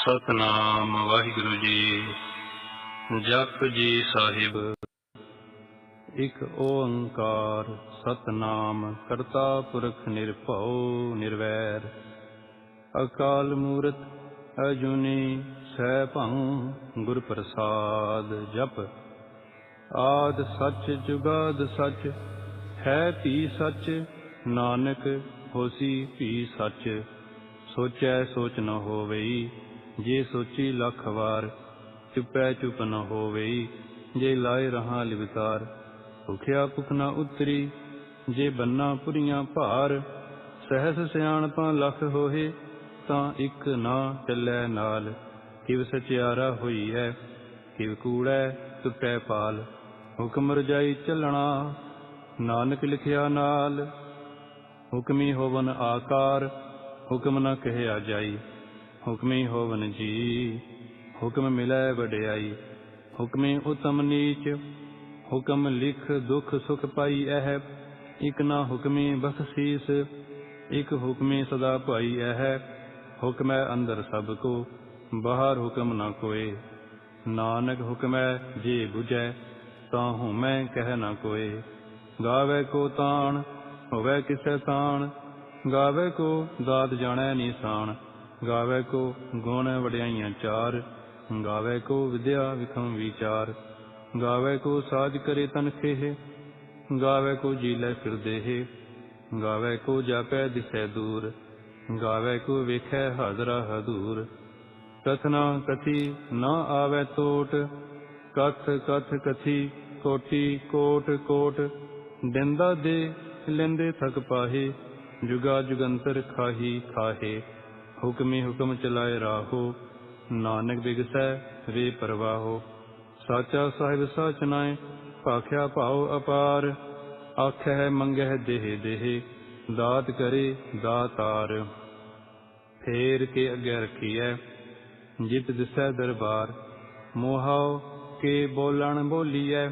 ਸਤਨਾਮ ਵਾਹਿਗੁਰੂ ਜੀ। ਜਪ ਜੀ ਸਾਹਿਬ। ਇਕ ਓੰਕਾਰ ਸਤਨਾਮ ਕਰਤਾ ਪੁਰਖ ਨਿਰਭਉ ਨਿਰਵੈਰ। ਅਕਾਲ ਮੂਰਤ ਅਜੂਨੀ ਸੈਭੰ ਗੁਰ ਪ੍ਰਸਾਦ ਜਪ। ਆਦ ਸੱਚ ਜੁਗਾਦ ਸੱਚ, ਹੈ ਭੀ ਸੱਚ, ਨਾਨਕ ਹੋਸੀ ਭੀ ਸੱਚ। ਸੋਚੈ ਸੋਚ ਨ ਹੋਵਈ ਜੇ ਸੋਚੀ ਲੱਖ ਵਾਰ, ਚੁਪੈ ਚੁਪ ਨ ਹੋਵਈ, ਜੇ ਲਾਏ ਰਹਾ ਲਿਵਕਾਰ ਭੁਖਿਆ ਭੁਖ ਨ ਉਤਰੀ, ਜੇ ਬੰਨਾ ਪੁਰੀਆਂ ਭਾਰ, ਸਹਿਸ ਸਿਆਣਪਾਂ ਲਖ ਹੋਏ ਤਾਂ ਇੱਕ ਨਾ ਚੱਲੈ ਨਾਲ, ਕਿਵ ਸਚਿਆਰਾ ਹੋਈ ਹੈ ਕਿਵ ਕੂੜੈ ਟੁੱਟੈ ਪਾਲ, ਹੁਕਮ ਰਜਾਈ ਚੱਲਣਾ, ਨਾਨਕ ਲਿਖਿਆ ਨਾਲ, ਹੁਕਮੀ ਹੋਵਨ ਆਕਾਰ, ਹੁਕਮ ਨ ਕਹਿਆ ਜਾਈ। ਹੁਕਮੀ ਹੋਵਨ ਜੀ। ਹੁਕਮ ਮਿਲੈ ਵਡਿਆਈ, ਹੁਕਮੀ ਉਤਮ ਨੀਚ। ਹੁਕਮ ਲਿਖ ਦੁਖ ਸੁਖ ਪਾਈ ਇਹ ਇਕ ਨਾ ਹੁਕਮੀ ਬਖਸ਼ੀਸ, ਇਕ ਹੁਕਮੀ ਸਦਾ ਭਾਈ ਇਹ ਹੁਕਮੈ ਅੰਦਰ ਸਭ ਕੋ, ਬਾਹਰ ਹੁਕਮ ਨਾ ਕੋਏ। ਨਾਨਕ ਹੁਕਮੈ ਜੇ ਬੁਝੈ, ਤਾਂ ਹੂੰ ਮੈਂ ਕਹਿ ਨਾ ਕੋਏ। ਗਾਵੇ ਕੋ ਤਾਣ, ਹੋਵੇ ਕਿਸੈ ਤਾਣ। ਗਾਵੇ ਕੋ ਦਾਤ ਜਾਣੈ ਨੀਸਾਨ ਗਾਵੇ ਕੋ ਗੁਣ ਵਡਿਆਈਆਂ ਚਾਰ, ਗਾਵੇ ਕੋ ਵਿਦਿਆ ਵਿਖਮ ਵਿਚਾਰ, ਗਾਵੇ ਕੋ ਸਾਜ ਕਰੇ ਤਨ ਖੇਹ, ਗਾਵੇ ਕੋ ਜੀਲੇ ਫਿਰਦੇ ਹੈ ਗਾਵੇ ਕੋ ਜਾਪੈ ਦਿਸੈ ਦੂਰ, ਗਾਵੇ ਕੋ ਵੇਖੈ ਹਾਜ਼ਰਾ ਹਦੂਰ। ਕਥਨਾ ਕਥੀ, ਨਾ ਆਵੇ ਟੋਟ ਕਥ ਕਥ ਕਥੀ, ਕੋਟੀ ਕੋਟ ਕੋਟ, ਦਿੰਦਾ ਦੇ ਲੈਂਦੇ ਥਕ ਪਾਹੇ, ਜੁਗਾ ਜੁਗੰਤਰ ਖਾਹੀ ਖਾਹੇ। ਹੁਕਮੀ ਹੁਕਮ ਚਲਾਏ ਰਾਹੋ ਨਾਨਕ ਬਿਗਸੈ ਵੇ ਪਰਵਾਹੋ। ਸਾਚਾ ਸਾਹਿਬ ਸਾਚ ਨਾਏ, ਭਾਖਿਆ ਭਾਉ ਅਪਾਰ। ਆਖੈ ਮੰਗਹਿ ਦੇਹ ਦੇਹ, ਦਾਤ ਕਰੇ ਦਾਤਾਰ। ਫੇਰ ਕੇ ਅੱਗੇ ਰਖੀਐ, ਜਿਤ ਦਿਸੈ ਦਰਬਾਰ। ਮੋਹਾਉ ਕੇ ਬੋਲਣ ਬੋਲੀਐ,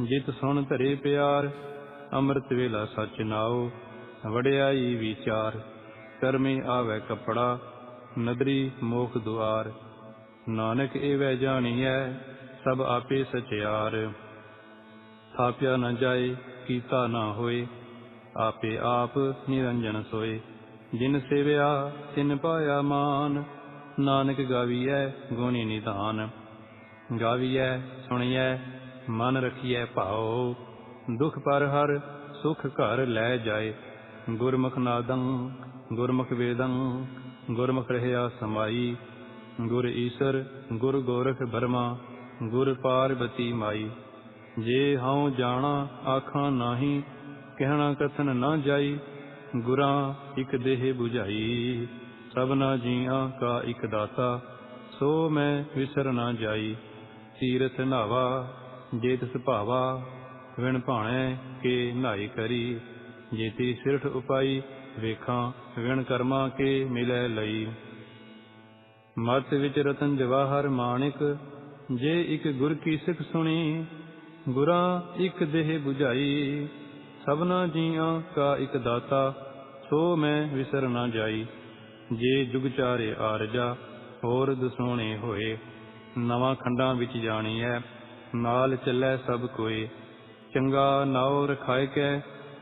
ਜਿਤ ਸੁਣ ਧਰੇ ਪਿਆਰ। ਅੰਮ੍ਰਿਤ ਵੇਲਾ ਸਚ ਨਾਉ, ਵਡਿਆਈ ਵਿਚਾਰ। ਕਰਮੀ ਆਵੇ ਕਪੜਾ ਨਦਰੀ ਮੋਖ ਦੁਆਰ। ਨਾਨਕ ਏਵੈ ਜਾਣੀਐ, ਸਭ ਆਪੇ ਸਚਿਆਰ। ਥਾਪਿਆ ਨਾ ਜਾਏ, ਕੀਤਾ ਨਾ ਹੋਏ, ਆਪੇ ਆਪ ਨਿਰੰਜਨ ਸੋਏ। ਜਿਨ ਸੇਵਿਆ, ਤਿਨ ਪਾਇਆ ਮਾਨ, ਨਾਨਕ ਗਾਵੀਐ ਗੁਣੀ ਨਿਧਾਨ। ਗਾਵੀਐ, ਸੁਣੀਐ, ਮਨ ਰਖੀਐ ਭਾਉ। ਦੁਖ ਪਰ ਹਰ, ਸੁਖ ਘਰ ਲੈ ਜਾਏ। ਗੁਰਮੁਖ ਨਾਦੰ, ਗੁਰਮੁਖ ਵੇਦੰ, ਗੁਰਮੁਖ ਰਹਿਆ ਸਮਾਈ, ਗੁਰ ਈਸਰ, ਗੁਰ ਗੋਰਖ ਬਰਮਾ, ਗੁਰ ਪਾਰਬਤੀ ਮਾਈ। ਜੇ ਹਉ ਜਾਣਾ ਆਖਾਂ ਨਾਹੀ, ਕਹਿਣਾ ਕਥਨ ਨਾ ਜਾਈ, ਗੁਰਾਂ ਇਕ ਦੇਹ 부ਝਾਈ ਸਭਨਾ ਜੀਆਂ ਕਾ ਇਕ ਦਾਤਾ, ਸੋ ਮੈਂ ਵਿਸਰ ਨਾ ਜਾਈ। ਤੀਰਥ ਨਾਵਾ ਜੇਤ ਭਾਵਾ, ਵਿਣ ਭਾਣੇ ਕੇ ਨਾਈ ਕਰੀ। ਜੇਤੀ ਸਿਰਠ ਉਪਾਈ, ਵੇਖਾਂ ਵਿਣ ਕਰਮਾ ਕੇ ਮਿਲੈ ਲਈ। ਮਤ ਵਿੱਚ ਰਤਨ ਜਵਾਹਰ ਮਾਣਿਕ, ਜੇ ਇੱਕ ਗੁਰ ਕੀ ਸਿੱਖ ਸੁਣੀ, ਗੁਰਾਂ ਇੱਕ ਦੇਹ 부ਝਾਈ ਸਭਨਾ ਜੀਆਂ ਕਾ ਇੱਕ ਦਾਤਾ, ਸੋ ਮੈਂ ਵਿਸਰ ਨਾ ਜਾਈ। ਜੇ ਜੁਗ ਚਾਰੇ ਆਰਜਾ, ਹੋਰ ਦਸੋਣੇ ਹੋਏ। ਨਵਾਂ ਖੰਡਾਂ ਵਿੱਚ ਜਾਣੀ ਹੈ ਨਾਲ ਚੱਲੈ ਸਭ ਕੋਏ ਚੰਗਾ ਨਾਉ ਰਖਾਇ ਕੈ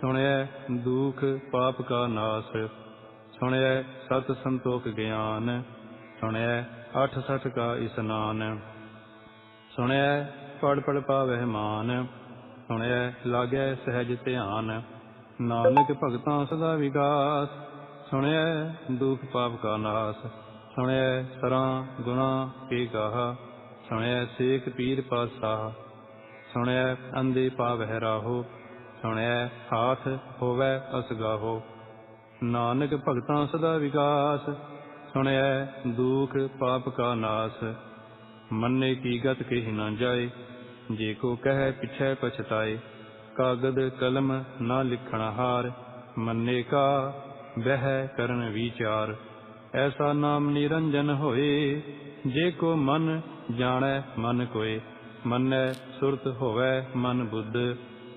ਸੁਣਿਐ ਦੁਖ ਪਾਪ ਕਾ ਨਾਸ, ਸੁਣਿਐ ਸਤ ਸੰਤੋਖ ਗਿਆਨ, ਸੁਣਿਐ ਅਠ ਸਠ ਕਾ ਇਸਨਾਨ, ਸੁਣਿਐ ਪੜ ਪੜ ਪਾਵਹਿ ਮਾਨ, ਸੁਣਿਐ ਲਾਗੈ ਸਹਿਜ ਧਿਆਨ, ਨਾਨਕ ਭਗਤਾਂ ਸਦਾ ਵਿਗਾਸ, ਸੁਣਿਐ ਦੁਖ ਪਾਪ ਕਾ ਨਾਸ, ਸੁਣਿਐ ਸਰਾਂ ਗੁਣਾ ਕੇ ਗਾਹ, ਸੁਣਿਐ ਸੇਖ ਪੀਰ ਪਾਸਾਹ, ਸੁਣਿਐ ਅੰਦੇ ਪਾਵਹਿ ਰਾਹੋ ਸੁਣੈ ਹਾਥ ਹੋਵੈ ਅਸਗਾਹੋ ਨਾਨਕ ਭਗਤਾਂ ਸਦਾ ਵਿਕਾਸ ਸੁਣਿਐ ਦੁਖ ਪਾਪ ਕਾ ਨਾਸ। ਮੰਨੇ ਕੀ ਗਤ ਕਹਿ ਨਾ ਜਾਏ, ਜੇ ਕੋ ਕਹੈ ਪਿਛੈ ਪਛਤਾਏ। ਕਾਗਦ ਕਲਮ ਨਾ ਲਿਖਣ ਹਾਰ, ਮੰਨੇ ਕਾ ਬਹਿ ਕਰਨ ਵਿਚਾਰ। ਐਸਾ ਨਾਮ ਨਿਰੰਜਨ ਹੋਏ, ਜੇ ਕੋ ਮਨ ਜਾਣੈ ਮਨ ਕੋਏ। ਮੰਨੈ ਸੁਰਤ ਹੋਵੈ ਮਨ ਬੁੱਧ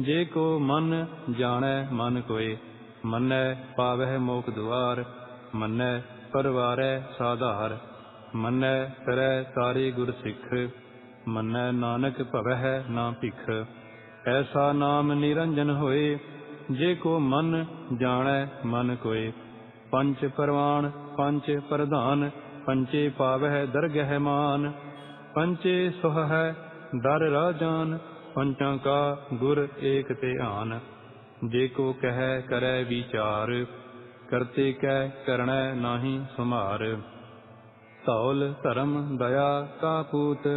ਜੇ ਕੋ ਮਨ ਜਾਣੈ, ਮਨ ਕੋਏ। ਮੰਨੈ, ਪਾਵਹਿ ਮੋਖ ਦੁਆਰ। ਮੰਨੈ, ਪਰਵਾਰੈ ਸਾਧਾਰ। ਮੰਨੈ, ਕਰੈ ਤਾਰੇ ਗੁਰ ਸਿੱਖ। ਮੰਨੈ, ਨਾਨਕ ਭਵਹਿ ਨਾ ਭਿਖ। ਐਸਾ ਨਾਮ ਨਿਰੰਜਨ ਹੋਏ, ਜੇ ਕੋ ਮਨ ਜਾਣੈ, ਮਨ ਕੋਏ। ਪੰਚ ਪਰਵਾਨ ਪੰਚ ਪ੍ਰਧਾਨ ਪੰਚੇ ਪਾਵਹਿ ਦਰਗਹਿ ਮਾਨ। ਪੰਚੇ ਸੁਹ ਹੈ ਦਰ ਰਾਜਾਨ। ਪੰਚਾਂ ਕਾ ਗੁਰ ਏਕ ਧਿਆਨ ਜੇ ਕੋ ਕਹਿ ਕਰੈ ਵਿਚਾਰ, ਕਰਤੇ ਕੈ ਕਰਣੈ ਨਾਹੀ ਸੁਮਾਰ ਧੌਲ ਧਰਮ ਦਇਆ ਕਾ ਪੂਤ,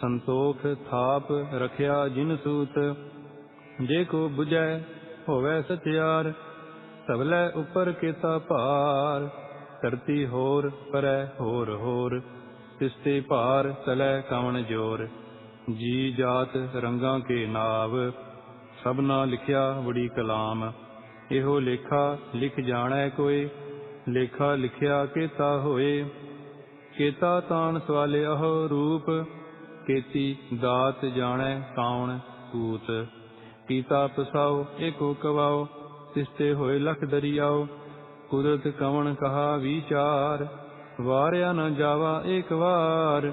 ਸੰਤੋਖ ਥਾਪ ਰਖਿਆ ਜਿਨ ਸੂਤ। ਜੇ ਕੋ 부ਜੈ ਹੋਵੇ ਸਚਿਆਰ, ਸਭਲੇ ਉੱਪਰ ਕੀਤਾ ਭਾਰ। ਧਰਤੀ ਹੋਰ ਪਰੈ ਹੋਰ ਹੋਰ, ਤਿਸਤੇ ਭਾਰ ਤਲੈ ਕਵਣ ਜੋਰ। ਜੀ ਜਾਤ ਰੰਗਾਂ ਕੇ ਨਾਵ ਸਭਨਾ ਲਿਖਿਆ ਬੜੀ ਕਲਾਮ। ਇਹੋ ਲੇਖਾ ਲਿਖ ਜਾਣੈ ਕੋਈ, ਲੇਖਾ ਲਿਖਿਆ ਕੀਤਾ ਹੋਏ। ਕੀਤਾ ਤਾਣ ਸਵਾਲੇ ਅਹ ਰੂਪ, ਕੇਤੀ ਦਾਤ ਜਾਣੈ ਕਾਉਣ ਕੂਤ। ਕੀਤਾ ਪਸਾਉ, ਏਕੋ ਕਵਾਓ ਤਿਸਤੇ ਹੋਏ ਲਖ ਦਰਿਆਉ। ਕੁਦਰਤ ਕਵਣ ਕਹਾ ਵਿਚਾਰ, ਵਾਰਿਆ ਨ ਜਾਵਾ ਏਕ ਵਾਰ।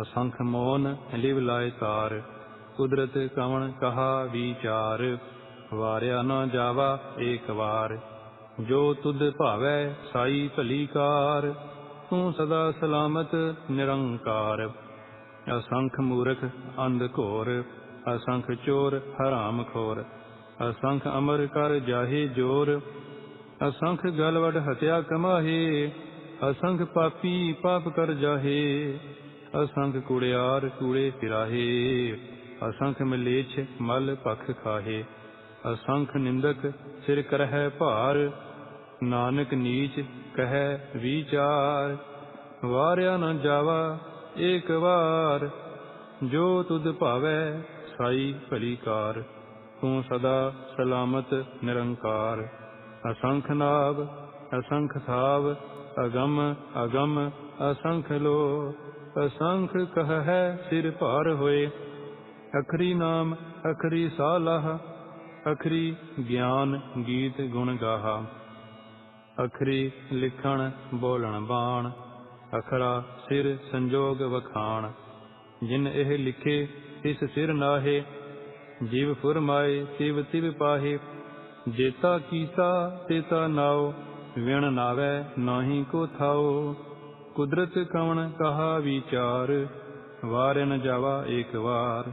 ਅਸੰਖ ਮੋਨ ਲਿਵ ਲਾਇ ਤਾਰ ਕੁਦਰਤ ਕਵਣ ਕਹਾ ਵਿਚਾਰ, ਵਾਰਿਆ ਨ ਜਾਵਾ ਏਕ ਵਾਰ, ਜੋ ਤੁਧ ਭਾਵੈ ਸਾਈ ਭਲੀ ਕਾਰ, ਤੂੰ ਸਦਾ ਸਲਾਮਤ ਨਿਰੰਕਾਰ। ਅਸੰਖ ਮੂਰਖ ਅੰਧ ਘੋਰ, ਅਸੰਖ ਚੋਰ ਹਰਾਮ ਖੋਰ, ਅਸੰਖ ਅਮਰ ਕਰ ਜਾਹੇ ਜੋਰ, ਅਸੰਖ ਗਲਵੜ ਹਤਿਆ ਕਮਾਹੇ, ਅਸੰਖ ਪਾਪੀ ਪਾਪ ਕਰ ਜਾਹੇ। ਅਸੰਖ ਕੁੜਿਆਰ ਕੂੜੇ ਫਿਰਾਹੇ, ਅਸੰਖ ਮਲੇਛ ਮਲ ਪਖ ਖਾਹੇ, ਅਸੰਖ ਨਿੰਦਕ ਸਿਰ ਕਰਹਿ ਭਾਰ, ਨਾਨਕ ਨੀਚ ਕਹੈ ਵਿਚਾਰ, ਵਾਰਿਆ ਨ ਜਾਵਾ ਏਕ ਵਾਰ, ਜੋ ਤੁਧ ਭਾਵੈ ਸਾਈ ਭਲੀ ਕਾਰ ਤੂੰ ਸਦਾ ਸਲਾਮਤ ਨਿਰੰਕਾਰ, ਅਸੰਖ ਨਾਭ ਅਸੰਖ ਥਾਵ, ਅਗਮ ਅਗਮ ਅਸੰਖ ਲੋ ਅਸੰਖ ਕਹ ਹੈ ਸਿਰ ਭਾਰ ਹੋਏ। ਅਖਰੀ ਨਾਮ, ਅਖਰੀ ਸਾਲਹ, ਅਖਰੀ ਗਿਆਨ ਗੀਤ ਗੁਣ ਗਾਹਾ। ਅਖਰੀ ਲਿਖਣ, ਬੋਲਣ ਬਾਣ ਅਖਰਾ ਸਿਰ ਸੰਜੋਗ ਵਖਾਣ। ਜਿਨ ਇਹ ਲਿਖੇ ਇਸ ਸਿਰ ਨਾਹੇ। ਜੀਵ ਫੁਰਮਾਏ, ਤਿਵ ਤਿਵ ਪਾਹੇ। ਜੇਤਾ ਕੀਤਾ ਤੇਤਾ ਨਾਉ। ਵਿਣ ਨਾਵੇ, ਨਾਹੀ ਕੋ ਥਾਉ। ਕੁਦਰਤ ਕਵਣ ਕਹਾ ਵਿਚਾਰ, ਵਾਰ ਨ ਜਾਵਾ ਏਕ ਵਾਰ।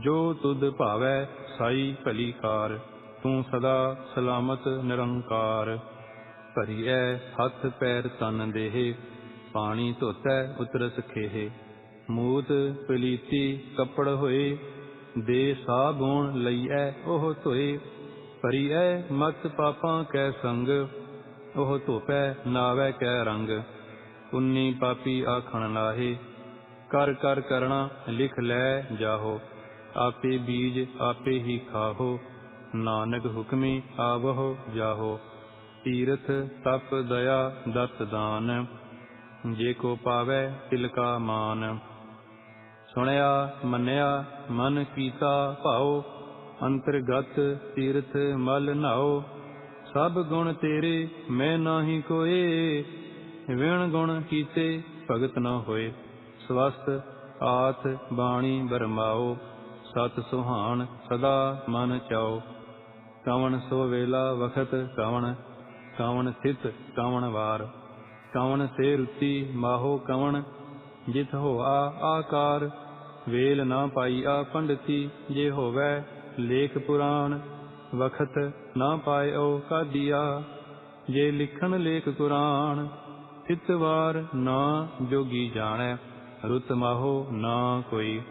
ਜੋ ਤੁਧ ਭਾਵੈ ਸਾਈ ਭਲੀ ਕਾਰ ਤੂੰ ਸਦਾ ਸਲਾਮਤ ਨਿਰੰਕਾਰ। ਭਰੀਐ ਹੱਥ ਪੈਰ ਤਨ ਦੇਹ, ਪਾਣੀ ਧੋਤੈ ਉਤਰਸ ਖੇਹ। ਮੂਤ ਪਲੀਤੀ ਕੱਪੜ ਹੋਏ, ਦੇ ਸਾਬੂਣ ਲਈਐ ਉਹ ਧੋਏ। ਭਰੀਐ ਮਤ ਪਾਪਾਂ ਕੈ ਸੰਗ, ਉਹ ਧੋਪੈ ਨਾਵੈ ਕੈ ਰੰਗ। ਪੁੰਨੀ ਪਾਪੀ ਆਖਣ ਲਾਹੇ ਕਰ ਕਰ ਕਰਣਾ ਲਿਖ ਲੈ ਜਾਹੋ, ਆਪੇ ਬੀਜ ਆਪੇ ਹੀ ਖਾਹੋ, ਨਾਨਕ ਹੁਕਮੀ ਆਵਹੋ ਜਾਹੋ, ਤੀਰਥ ਤਪ ਦਇਆ ਦਤ ਦਾਨ, ਜੇ ਕੋ ਪਾਵੈ ਤਿਲਕਾ ਮਾਨ। ਸੁਣਿਆ, ਮੰਨਿਆ, ਮਨ ਕੀਤਾ ਭਾਉ, ਅੰਤਰਗਤ ਤੀਰਥ ਮਲ ਨਾਓ ਸਭ ਗੁਣ ਤੇਰੇ ਮੈਂ ਨਾਹੀ ਕੋਏ ਵਿਣ ਗੁਣ ਕੀਤੇ, ਭਗਤ ਨਾ ਹੋਏ। ਸਵਸਤ ਆਥ ਬਾਣੀ ਬਰਮਾਓ, ਸਤ ਸੁਹਾਣ ਸਦਾ ਮਨ ਚਾਓ। ਕਵਣ ਸੋ ਵੇਲਾ ਵਖਤ ਕਵਣ ਕਵਣ ਸਿਤ ਕਵਣ ਵਾਰ। ਕਵਣ ਸੇ ਰੁਤੀ ਮਾਹੋ ਕਵਣ ਜਿਤ ਹੋਆ ਆਕਾਰ। ਵੇਲ ਨਾ ਪਾਈ ਆ ਪੰਡਤੀ, ਜੇ ਹੋਵੈ ਲੇਖ ਪੁਰਾਣ। ਵਖਤ ਨਾ ਪਾਇਓ ਕਾਦੀਆ ਜੇ ਲਿਖਣ ਲੇਖ ਕੁਰਾਨ। ਤਿਤਵਾਰ ਨਾ ਜੋਗੀ ਜਾਣੈ, ਰੁਤ ਮਾਹੋ ਨਾ ਕੋਈ।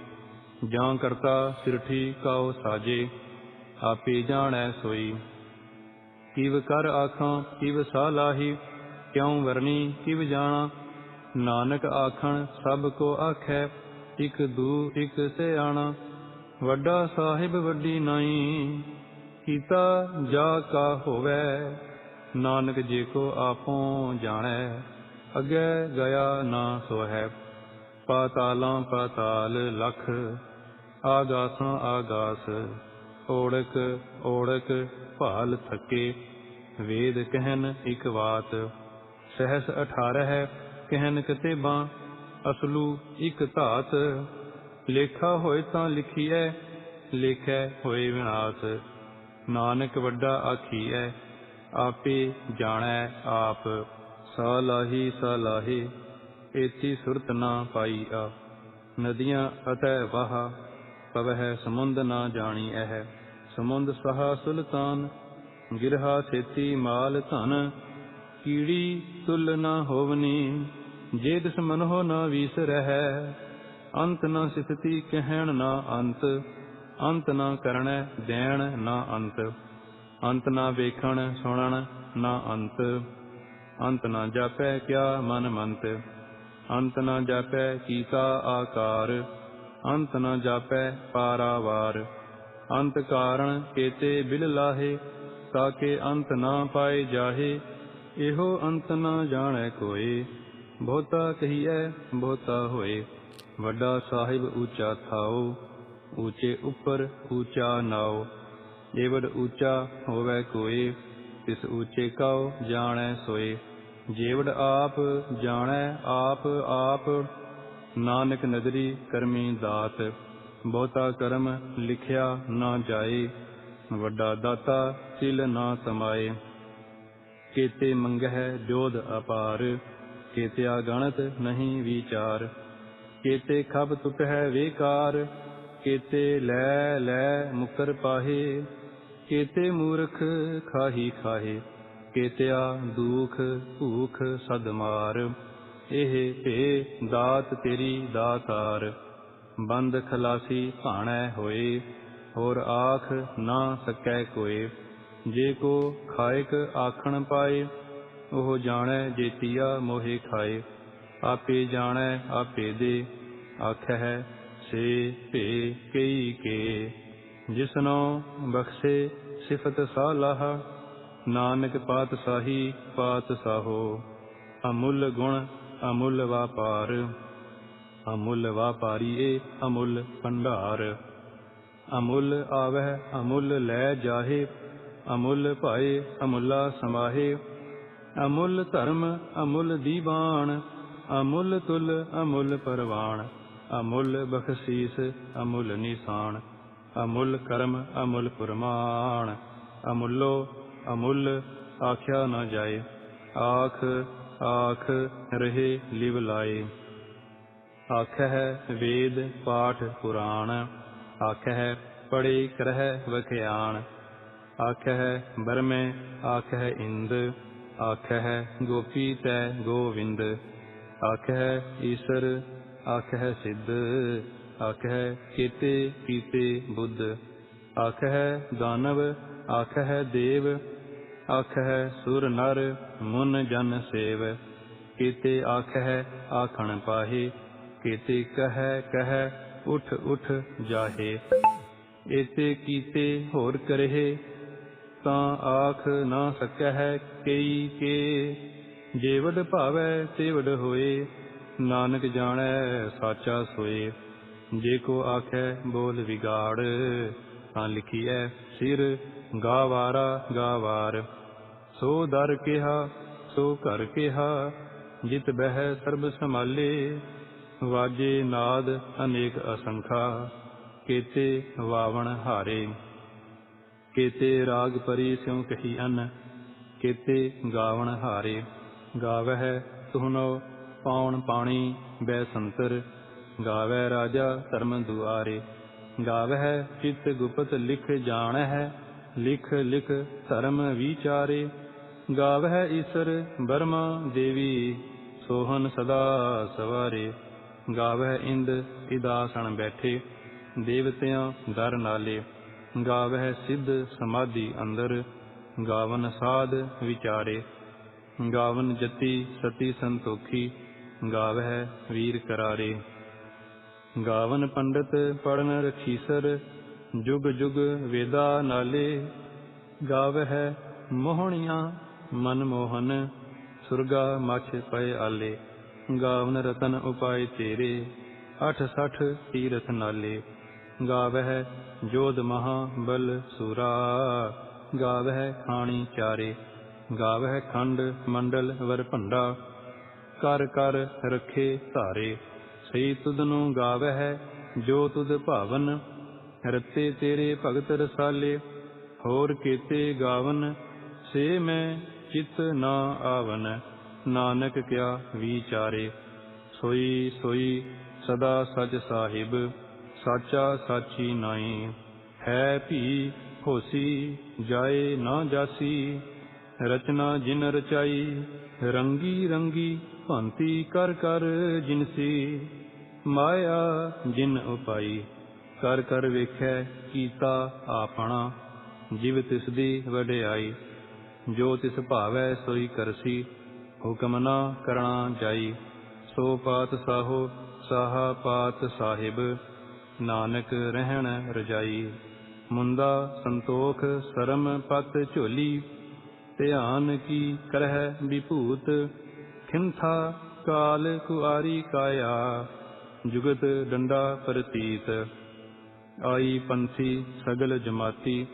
ਜਾਂ ਕਰਤਾ ਸਿਰਠੀ ਕਾਉ ਸਾਜੇ, ਆਪੇ ਜਾਣੈ ਸੋਈ। ਕਿਵ ਕਰ ਆਖਾਂ, ਕਿਵ ਸਾਲਾਹੀ ਕਿਉ ਵਰਨੀ ਕਿਵ ਜਾਣਾ। ਨਾਨਕ ਆਖਣ, ਸਭ ਕੋ ਆਖੈ, ਇਕ ਦੂ, ਇਕ ਸਿਆਣਾ। ਵੱਡਾ ਸਾਹਿਬ ਵੱਡੀ ਨਾਈ, ਕੀਤਾ ਜਾ ਕਾ ਹੋਵੇ। ਨਾਨਕ ਜੇ ਕੋ ਆਪੋ ਜਾਣੈ। ਅੱਗੇ ਗਿਆ ਨਾ ਸੋ ਹੈ ਪਾਤਾਲਾਂ ਪਾਤਾਲ ਲਖ, ਆਗਾਸਾਂ ਆਗਾਸ, ਓੜਕ ਓੜਕ ਭਾਲ ਥਕੇ, ਵੇਦ ਕਹਿਨ ਇਕ ਬਾਤ ਸਹਸ 18 ਕਹਿਨ ਕਤੇਬਾਂ, ਅਸਲੂ ਇਕ ਧਾਤ, ਲੇਖਾ ਹੋਏ ਤਾਂ ਲਿਖੀਐ, ਲੇਖੈ ਹੋਏ ਵਿਨਾਸ਼, ਨਾਨਕ ਵੱਡਾ ਆਖੀਐ, ਆਪੇ ਜਾਣੈ ਆਪ। ਸਾਲਾਹੀ ਸਾਲਾਹੀ ਏਤੀ ਸੁਰਤ ਨਾ ਪਾਈ ਆ। ਨਦੀਆਂ ਅਤੈ ਵਾਹ, ਪਵਹਿ ਸਮੁੰਦ ਨਾ ਜਾਣੀ ਐਹ ਸਮੁੰਦ ਸਹਾ ਸੁਲਤਾਨ, ਗਿਰਹਾ ਸੇਤੀ ਮਾਲ ਧਨ। ਕੀੜੀ ਤੁਲ ਨਾ ਹੋਵਨੀ, ਜੇ ਦਿਸ ਮਨੋ ਨਾ ਵੀਸਰਹਿ ਅੰਤ ਨਾ ਸਿਥਤੀ ਕਹਿਣ ਨਾ ਅੰਤ ਅੰਤ ਨਾ ਕਰਣੈ ਦੇਣ ਨਾ ਅੰਤ। ਅੰਤ ਨਾ ਵੇਖਣ, ਸੁਣਨ ਨਾ ਅੰਤ। ਅੰਤ ਨਾ ਜਾਪੈ ਕਿਆ ਮਨ ਮੰਤ। ਅੰਤ ਨਾ ਜਾਪੈ ਕੀਤਾ ਆਕਾਰ। ਅੰਤ ਨਾ ਜਾਪੈ ਪਾਰਾਵਾਰ। ਅੰਤ ਕਾਰਣ ਕੇਤੇ ਬਿਲ ਲਾਹੇ, ਤਾਕੇ ਅੰਤ ਨਾ ਪਾਏ ਜਾਹੇ। ਇਹੋ ਅੰਤ ਨ ਜਾਣੈ ਕੋਏ, ਬਹੁਤਾ ਕਹੀਐ, ਬਹੁਤਾ ਹੋਏ। ਵੱਡਾ ਸਾਹਿਬ ਉੱਚਾ ਥਾਓ ਉੱਚੇ ਉੱਪਰ ਉੱਚਾ ਨਾਓ। ਏਵਡ ਉੱਚਾ ਹੋਵੇ ਕੋਏ, ਤਿਸ ਉੱਚੇ ਕਉ ਜਾਣੈ ਸੋਏ। ਜੇਵੜ ਆਪ ਜਾਣੈ, ਆਪ ਆਪ। ਨਾਨਕ ਨਦਰੀ ਕਰਮੀ ਦਾਤ, ਬਹੁਤਾ ਕਰਮ ਲਿਖਿਆ ਨਾ ਜਾਏ। ਵੱਡਾ ਦਾਤਾ ਸਿਲ ਨਾ ਸਮਾਏ। ਕੇਤੇ ਮੰਗਹਿ ਜੋਧ ਅਪਾਰ, ਕੇਤਿਆ ਗਣਤ ਨਹੀਂ ਵਿਚਾਰ। ਕੇਤੇ ਖਬ ਟੁਟਹਿ ਵੇਕਾਰ, ਕੇਤੇ ਲੈ ਲੈ ਮੁਕਰ ਪਾਹੇ। ਕੇਤੇ ਮੂਰਖ ਖਾਹੀ ਖਾਹੇ। ਕੇਤਿਆ ਦੁਖ ਭੂਖ ਸਦ ਮਾਰ, ਇਹ ਭੇ ਦਾਤ ਤੇਰੀ ਦਾਤਾਰ, ਬੰਦ ਖਲਾਸੀ ਭਾਣੈ ਹੋਏ, ਹੋਰ ਆਖ ਨਾ ਸਕੈ ਕੋਏ, ਜੇ ਕੋ ਖਾਇਕ ਆਖਣ ਪਾਏ, ਉਹ ਜਾਣੈ ਜੇਤੀਆ ਮੋਹਿ ਖਾਏ, ਆਪੇ ਜਾਣੈ ਆਪੇ ਦੇ ਆਖੈ ਸੇ ਭੇ ਕਈ ਕੇ, ਜਿਸਨੋ ਬਖਸ਼ੇ ਸਿਫਤ ਸਾਲਾਹ ਨਾਨਕ ਪਾਤਸ਼ਾਹੀ ਪਾਤਸ਼ਾਹੋ ਅਮੁੱਲ ਗੁਣ, ਅਮੁੱਲ ਵਾਪਾਰ। ਅਮੁੱਲ ਵਾਪਾਰੀਏ, ਅਮੁੱਲ ਭੰਡਾਰ। ਅਮੁੱਲ ਆਵਹਿ, ਅਮੁੱਲ ਲੈ ਜਾਹੇ, ਅਮੁੱਲ ਭਾਏ, ਅਮੁੱਲਾ ਸਮਾਹੇ। ਅਮੁੱਲ ਧਰਮ, ਅਮੁੱਲ ਦੀਵਾਨ, ਅਮੁੱਲ ਤੁਲ, ਅਮੁੱਲ ਪਰਵਾਨ। ਅਮੁੱਲ ਬਖਸ਼ੀਸ, ਅਮੁੱਲ ਨਿਸ਼ਾਨ। ਅਮੁੱਲ ਕਰਮ, ਅਮੁੱਲ ਪੁਰਮਾਨ। ਅਮੁੱਲੋ ਅਮੁੱਲ ਆਖਿਆ ਨਾ ਜਾਏ, ਆਖ ਆਖ ਰਹੇ ਲਿਵ ਲਾਏ। ਹੈ ਵੇਦ ਪਾਠ ਪੁਰਾਣ, ਆਖਹਿ ਪੜੇ ਕਰਹਿ ਵਖਿਆਣ। ਆਖਹਿ ਬਰਮੇ ਹੈ ਇੰਦ, ਆਖਹਿ ਗੋਪੀ ਤੈ ਗੋਵਿੰਦ। ਆਖ ਆਖਹਿ ਈਸਰ ਹੈ ਸਿੱਧ ਆਖ ਹੈ ਕੀਤੇ ਕੀਤੇ ਬੁੱਧ। ਆਖ ਹੈ ਦਾਨਵ ਆਖ ਹੈ ਦੇਵ ਆਖਹਿ ਸੁਰ ਨਰ ਮੁਨ ਜਨ ਸੇਵ। ਕੀਤੇ ਆਖਹਿ ਆਖਣ ਪਾਹੇ, ਕੀਤੇ ਕਹੈ ਕਹੈ ਉਠ ਉਠ ਜਾਹੇ। ਏਤੇ ਕੀਤੇ ਹੋਰ ਕਰਹਿ, ਤਾਂ ਆਖ ਨਾ ਸਕਹਿ ਕਈ ਕੇ। ਜੇਵਡ ਭਾਵੈ ਤੇਵਡ ਹੋਏ, ਨਾਨਕ ਜਾਣੈ ਸਾਚਾ ਸੋਏ। ਜੇ ਕੋ ਆਖੈ ਬੋਲ ਵਿਗਾੜ, ਤਾਂ ਲਿਖੀਐ ਸਿਰ ਗਾਵਾਰਾ ਗਾਵਾਰ ਸੋ ਦਰ ਕਿਹਾ, ਸੋ ਘਰ ਕਿਹਾ, ਜਿਤ ਬਹਿ ਸਰਬ ਸੰਭਾਲੇ। ਵਾਜੇ ਨਾਦ ਅਨੇਕ ਅਸੰਖਾ, ਕੇਤੇ ਵਾਵਣ ਹਾਰੇ। ਕੇਤੇ ਰਾਗ ਪਰੀ ਸਿਉ ਕਹੀ ਅਨ, ਕੇਤੇ ਗਾਵਣ ਹਾਰੇ। ਗਾਵਹਿ ਤੁਹਨੋ ਪਾਉਣ ਪਾਣੀ ਬੈ ਸੰਤਰ ਗਾਵੈ ਰਾਜਾ ਧਰਮ ਦੁਆਰੇ। ਗਾਵਹਿ ਚਿਤ ਗੁਪਤ ਲਿਖ ਜਾਣਹਿ, ਲਿਖ ਲਿਖ ਧਰਮ ਵਿਚਾਰੇ। ਗਾਵਹਿ ਈਸਰ ਬਰਮਾ ਦੇਵੀ, ਸੋਹਨ ਸਦਾ ਸਵਾਰੇ। ਗਾਵਹਿ ਇੰਦ ਇਦਾਸਣ ਬੈਠੇ, ਦੇਵਤਿਆਂ ਦਰ ਨਾਲੇ। ਗਾਵਹਿ ਸਿੱਧ ਸਮਾਧੀ ਅੰਦਰ, ਗਾਵਨ ਸਾਧ ਵਿਚਾਰੇ। ਗਾਵਨ ਜਤੀ ਸਤੀ ਸੰਤੋਖੀ, ਗਾਵਹਿ ਵੀਰ ਕਰਾਰੇ। ਗਾਵਨ ਪੰਡਤ ਪੜਨ ਰਖੀਸਰ, ਜੁਗ ਜੁਗ ਵੇਦਾ ਨਾਲੇ। ਗਾਵਹਿ ਮੋਹਣੀਆਂ ਮਨ ਮੋਹਨ, ਸੁਰਗਾ ਮਛ ਪਏ ਆਲੇ। ਗਾਵਨ ਰਤਨ ਉਪਾਏ ਤੇਰੇ ਅਠ ਸਠ ਤੀਰਥ ਨਾਲੇ। ਗਾਵਹਿ ਜੋਧ ਮਹਾ ਬਲ ਸੂਰਾ, ਗਾਵਹਿ ਖਾਣੀ ਚਾਰੇ। ਗਾਵਹਿ ਖੰਡ ਮੰਡਲ ਵਰ ਭੰਡਾ, ਕਰ ਕਰ ਰਖੇ ਧਾਰੇ। ਸਈ ਤੁਧ ਨੂੰ ਗਾਵਹਿ ਜੋ ਤੁਧ ਭਾਵਨ, ਰਤੇ ਤੇਰੇ ਭਗਤ ਰਸਾਲੇ। ਹੋਰ ਕੀਤੇ ਗਾਵਨ, ਸੇ ਮੈਂ ਚਿਤ ਨਾ ਆਵਨ, ਨਾਨਕ ਕਿਆ ਵਿਚਾਰੇ। ਸੋਈ ਸੋਈ ਸਦਾ ਸਚ ਸਾਹਿਬ, ਸਾਚਾ ਸਾਚੀ ਨਾਈ ਹੈ ਭੀ ਹੋਸੀ, ਜਾਏ ਨਾ ਜਾਸੀ। ਰਚਨਾ ਜਿਨ ਰਚਾਈ, ਰੰਗੀ ਰੰਗੀ ਭੰਤੀ ਕਰ ਕਰ ਜਿਨਸੀ ਮਾਇਆ ਜਿਨ ਉਪਾਈ, ਕਰ ਕਰ ਵੇਖੈ ਕੀਤਾ ਆਪਣਾ। ਜਿਵ ਤਿਸ ਦੀ ਵਡਿਆਈ। ਜੋ ਤਿਸ ਭਾਵੈ ਸੋਈ ਕਰਸੀ, ਹੁਕਮ ਨਾ ਕਰਣਾ ਜਾਈ। ਸੋ ਪਾਤ ਸਾਹੋ, ਸਾਹਾ ਪਾਤ ਸਾਹਿਬ, ਨਾਨਕ ਰਹਿਣ ਰਜਾਈ। ਮੁੰਦਾ ਸੰਤੋਖ ਸਰਮ ਪਤ ਝੋਲੀ, ਧਿਆਨ ਕੀ ਕਰਹਿ ਵਿਭੂਤ, ਖਿੰਥਾ ਕਾਲ ਕੁਆਰੀ ਕਾਇਆ। ਜੁਗਤ ਡੰਡਾ ਪ੍ਰਤੀਤ, ਆਈ ਪੰਥੀ ਸਗਲ ਜਮਾਤੀ।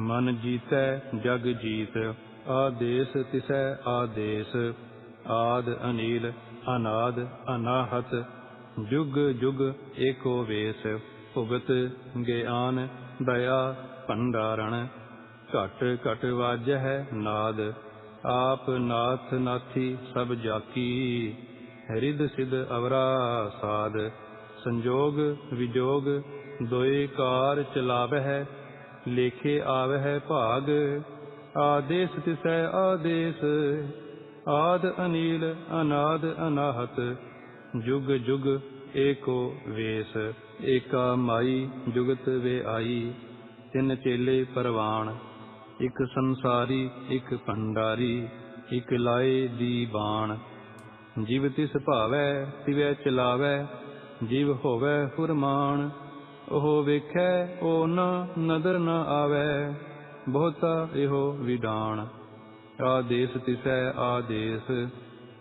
ਮਨ ਜੀਤੈ, ਜਗ ਜੀਤ, ਆਦੇਸ ਤਿਸੈ ਆਦੇਸ, ਆਦ ਅਨੀਲ, ਅਨਾਦ ਅਨਾਹਤ, ਜੁਗ ਜੁਗ ਏਕੋ ਵੇਸ, ਭੁਗਤ ਗਿਆਨ ਦਇਆ ਭੰਡਾਰਣ, ਘਟ ਘਟ ਵਾਜਹਿ ਨਾਦ, ਆਪ ਨਾਥ ਨਾਥੀ ਸਭ ਜਾਕੀ ਰਿਦ ਸਿਧ ਅਵਰਾ ਸਾਦ ਸੰਜੋਗ ਵਿਜੋਗ ਦੋਏ ਕਾਰ ਚਲਾਵਹਿ ਲੇਖੇ ਆਵਹਿ ਭਾਗ, ਆਦੇਸ ਤਿਸੈ ਆਦੇਸ, ਆਦ ਅਨੀਲ, ਅਨਾਦ ਅਨਾਹਤ, ਜੁਗ ਜੁਗ ਏਕੋ ਵੇਸ, ਏਕਾ ਮਾਈ ਜੁਗਤ ਵੇ ਆਈ, ਤਿੰਨ ਚੇਲੇ ਪਰਵਾਨ ਇਕ ਸੰਸਾਰੀ, ਇਕ ਭੰਡਾਰੀ, ਇਕ ਲਾਏ ਦੀ ਬਾਣ। ਜਿਵ ਤਿਸ ਭਾਵੈ, ਤਿਵੈ ਚਲਾਵੈ, ਜਿਵ ਹੋਵੈ ਫੁਰਮਾਨ ਉਹ ਵੇਖੈ, ਉਹ ਨ ਨਦਰ ਨ ਆਵੈ, ਬਹੁਤਾ ਇਹੋ ਵਿਡਾਣ ਆਦੇਸ ਤਿਸੈ ਆਦੇਸ,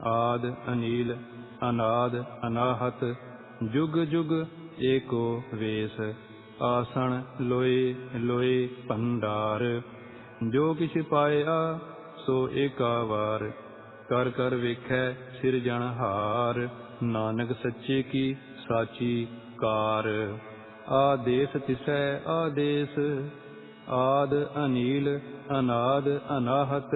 ਆਦ ਅਨੀਲ, ਅਨਾਦ ਅਨਾਹਤ, ਜੁਗ ਜੁਗ ਏਕੋ ਵੇਸ। ਆਸਣ ਲੋਏ ਲੋਏ ਭੰਡਾਰ। ਜੋ ਕਿਛ ਪਾਇਆ, ਸੋ ਏਕਾ ਵਾਰ। ਕਰ ਕਰ ਵੇਖੈ ਸਿਰਜਣਹਾਰ, ਨਾਨਕ ਸੱਚੇ ਕੀ ਸਾਚੀ ਕਾਰ। ਆਦੇਸ ਤਿਸੈ ਆਦੇਸ, ਆਦ ਅਨੀਲ, ਅਨਾਦ ਅਨਾਹਤ,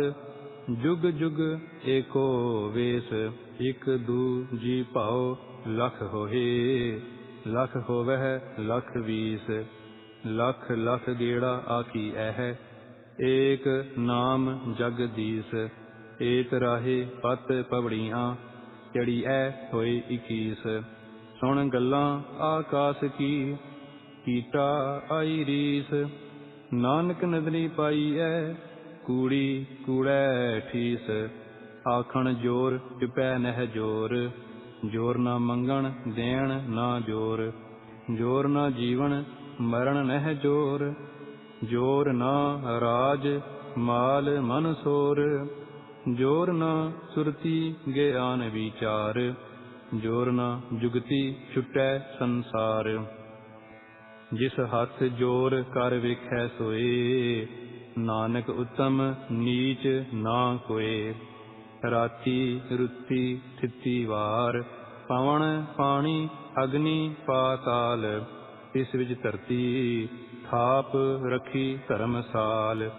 ਜੁਗ ਜੁਗ ਏਕੋ ਵੇਸ, ਇਕ ਦੂ ਜੀ ਭਾਉ ਲਖ ਹੋਏ, ਲਖ ਹੋਵਹਿ, ਲਖ ਵੀਸ, ਲਖ ਲਖ ਗੇੜਾ ਆਕੀ ਐਹ, ਏਕ ਨਾਮ ਜਗਦੀਸ ਏਕ ਰਾਹੇ ਪਤ ਪਵੜੀਆਂ, ਚੜੀ ਐ ਹੋਏ 21 ਸੁਣ ਗੱਲਾਂ ਆਕਾਸ ਕੀ ਕੀਟਾ ਆਈ ਰੀਸ, ਨਾਨਕ ਨਦਰੀ ਐ, ਕੂੜੀ ਕੂੜੈ ਠੀਸ। ਆਖਣ ਜੋਰ, ਟਿਪੈ ਨਹਿ ਜੋਰ ਜੋਰ ਨਾ ਮੰਗਣ, ਦੇਣ ਨਾ ਜੋਰ ਜੋਰ ਨਾ ਜੀਵਨ, ਮਰਨ ਨਹਿ ਜੋਰ ਜੋਰ ਨਾ ਰਾਜ, ਮਾਲ ਮਨ ਸੋਰ, ਜੋਰ ਨਾ ਸੁਰਤੀ ਗਿਆਨ ਵਿਚਾਰ, ਜੋਰ ਨਾ ਜੁਗਤੀ ਛੁਟੈ ਸੰਸਾਰ। ਜਿਸ ਹੱਥ ਜੋਰ ਕਰ ਵੇਖੈ ਸੋਏ, ਨਾਨਕ ਉਤਮ ਨੀਚ ਨਾ ਕੋਏ। ਰਾਤੀ ਰੁੱਤੀ ਥਿੱਤੀ ਵਾਰ, ਪਵਨ ਪਾਣੀ ਅਗਨੀ ਪਾਤਾਲ ਇਸ ਵਿੱਚ ਧਰਤੀ ਥਾਪ ਰੱਖੀ ਧਰਮਸਾਲ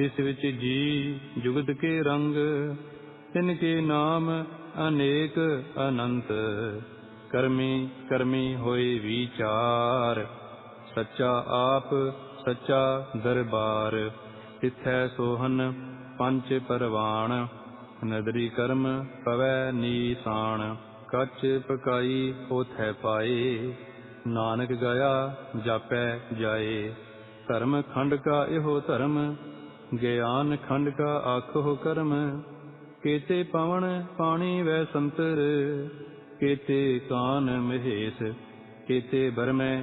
ਇਸ ਵਿੱਚ ਜੀ ਜੁਗਤ ਕੇ ਰੰਗ, ਤਿਨ ਕੇ ਨਾਮ ਅਨੇਕ ਅਨੰਤ। ਕਰਮੀ ਕਰਮੀ ਹੋਏ ਵਿਚਾਰ ਸੱਚਾ ਆਪ, ਸੱਚਾ ਦਰਬਾਰ। ਤਿਥੈ ਸੋਹਨ, ਪੰਜ ਪਰਵਾਣ। ਨਦਰੀ ਕਰਮ ਪਵੈ ਨੀਸਾਨ ਕੱਚ ਪਕਾਈ ਹੋਥੈ ਪਾਏ। ਨਾਨਕ ਗਿਆ, ਜਾਪੈ ਜਾਏ। ਧਰਮ ਖੰਡ ਕਾ ਇਹੋ ਧਰਮ, ਗਿਆਨ ਖੰਡ ਕਾ ਆਖੋ ਕਰਮ। ਕੇਤੇ ਪਵਨ ਪਾਣੀ ਵੈ ਸੰਤਰ, ਕੇਤੇ ਕਾਨ ਮਹੇਸ਼, ਕੇਤੇ ਬਰਮੈ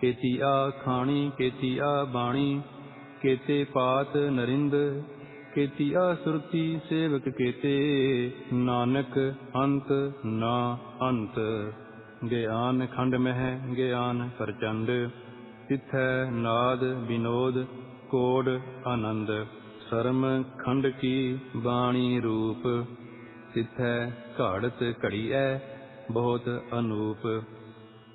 ਕੇਤੀ ਆ ਖਾਣੀ, ਕੇਤੀ ਆ ਬਾਣੀ, ਕੇਤੇ ਪਾਤ ਨਰਿੰਦ, ਕੇਤੀ ਆ ਸੁਰਤੀ ਸੇਵਕ ਕੇਤੇ, ਨਾਨਕ ਅੰਤ ਨਾ ਅੰਤ। ਗਿਆਨ ਖੰਡ ਮਹਿ, ਗਿਆਨ ਪ੍ਰਚੰਡ, ਤਿਥੈ ਨਾਦ ਵਿਨੋਦ ਕੋੜ ਆਨੰਦ। ਸਰਮ ਖੰਡ ਕੀ ਬਾਣੀ ਰੂਪ, ਤਿਥੈ ਘਾੜਤ ਘੜੀਐ ਬਹੁਤ ਅਨੂਪ।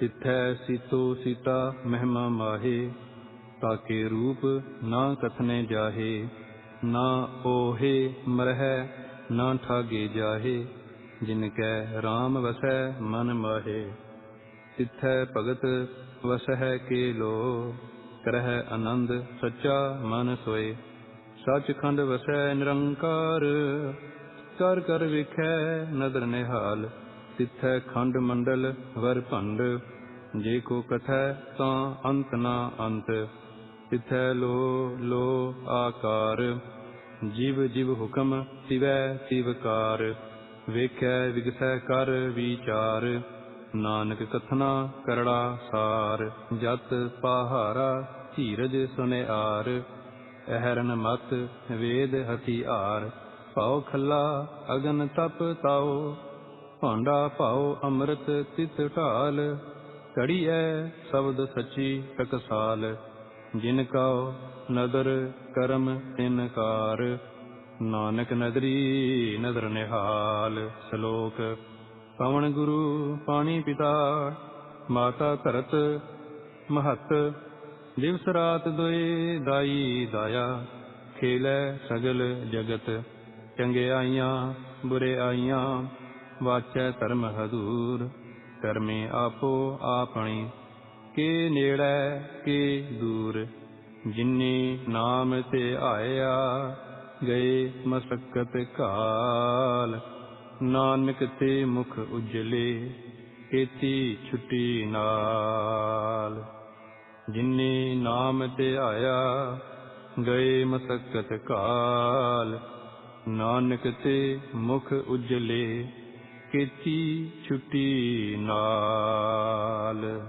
ਤਿਥੈ ਸੀਤੋ ਸੀਤਾ ਮਹਿਮਾ ਮਾਹੇ, ਤਾਕੇ ਰੂਪ ਨਾ ਕਥਨੇ ਜਾਹੇ, ਨਾ ਓਹੇ ਮਰਹਿ, ਨਾ ਠਾਗੇ ਜਾਹੇ, ਜਿਨ ਕੈ RAM ਵਸੈ ਮਨ ਮਾਹੇ। ਤਿਥੈ ਭਗਤ ਵਸਹਿ ਕੇ ਲੋ, ਕਰਹਿ ਆਨੰਦ ਸੱਚਾ ਮਨ ਸੋਏ। ਸੱਚਖੰਡ ਵਸੈ ਨਿਰੰਕਾਰ, ਕਰ ਕਰ ਵਿਖੈ ਨਦਰ ਨਿਹਾਲ। ਤਿਥੈ ਖੰਡ ਮੰਡਲ ਵਰ ਭੰਡ, ਜੇ ਕੋ ਕਥੈ ਤਾਂ ਅੰਤ ਨਾ ਅੰਤ। ਤਿਥੈ ਲੋ ਲੋ ਆਕਾਰ, ਜਿਵ ਜਿਵ ਹੁਕਮ ਤਿਵੈ ਤਿਵਕਾਰ ਵੇਖੈ ਵਿਗਸੈ ਕਰ ਵਿਚਾਰ, ਨਾਨਕ ਕਥਨਾ ਕਰੜਾ ਸਾਰ। ਜਤ ਪਹਾਰਾ ਧੀਰਜ ਸੁਨਿਆਰ, ਅਹਰਨ ਮਤ ਵੇਦ ਹਥਿਆਰ। ਭਾਉ ਖੱਲਾ ਅਗਨ ਤਪ ਤਾਉ ਭਾਂਡਾ ਭਾਉ ਅੰਮ੍ਰਿਤ ਤਿਤ ਢਾਲ ਕੜੀਐ ਸ਼ਬਦ ਸੱਚੀ ਟਕਸਾਲ। ਜਿਨ ਕਉ ਨਦਰ ਕਰਮ ਤਿਨਕਾਰ ਨਾਨਕ ਨਦਰੀ ਨਦਰ ਨਿਹਾਲ। ਸ਼ਲੋਕ, ਪਵਨ ਗੁਰੂ ਪਾਣੀ ਪਿਤਾ, ਮਾਤਾ ਧਰਤ ਮਹਤ। ਦਿਵਸ ਰਾਤ ਦੋਏ ਦਾਈ ਦਾਇਆ, ਖੇਲੇ ਸਗਲ ਜਗਤ। ਚੰਗੇ ਆਈਆਂ, ਬੁਰੇ ਆਈਆਂ ਵਾਚੈ ਧਰਮ ਹਦੂਰ ਕਰਮੇ ਆਪੋ ਆਪਣੀ, ਕੇ ਨੇੜੈ ਕੇ ਦੂਰ, ਜਿਨੀ ਨਾਮ ਤੇ ਆਇਆ, ਗਏ ਮਸਕਤ ਕਾਲ। ਨਾਨਕ ਤੇ ਮੁਖ ਉਜਲੇ, ਕੀਤੀ ਛੁੱਟੀ ਨਾਲ। ਜਿਨੇ ਨਾਮ ਤੇ ਆਇਆ, ਗਏ ਮਸਕਤ ਕਾਲ। ਨਾਨਕ ਤੇ ਮੁਖ ਉਜਲੇ ਕੀਤੀ ਛੁੱਟੀ ਨਾਲ।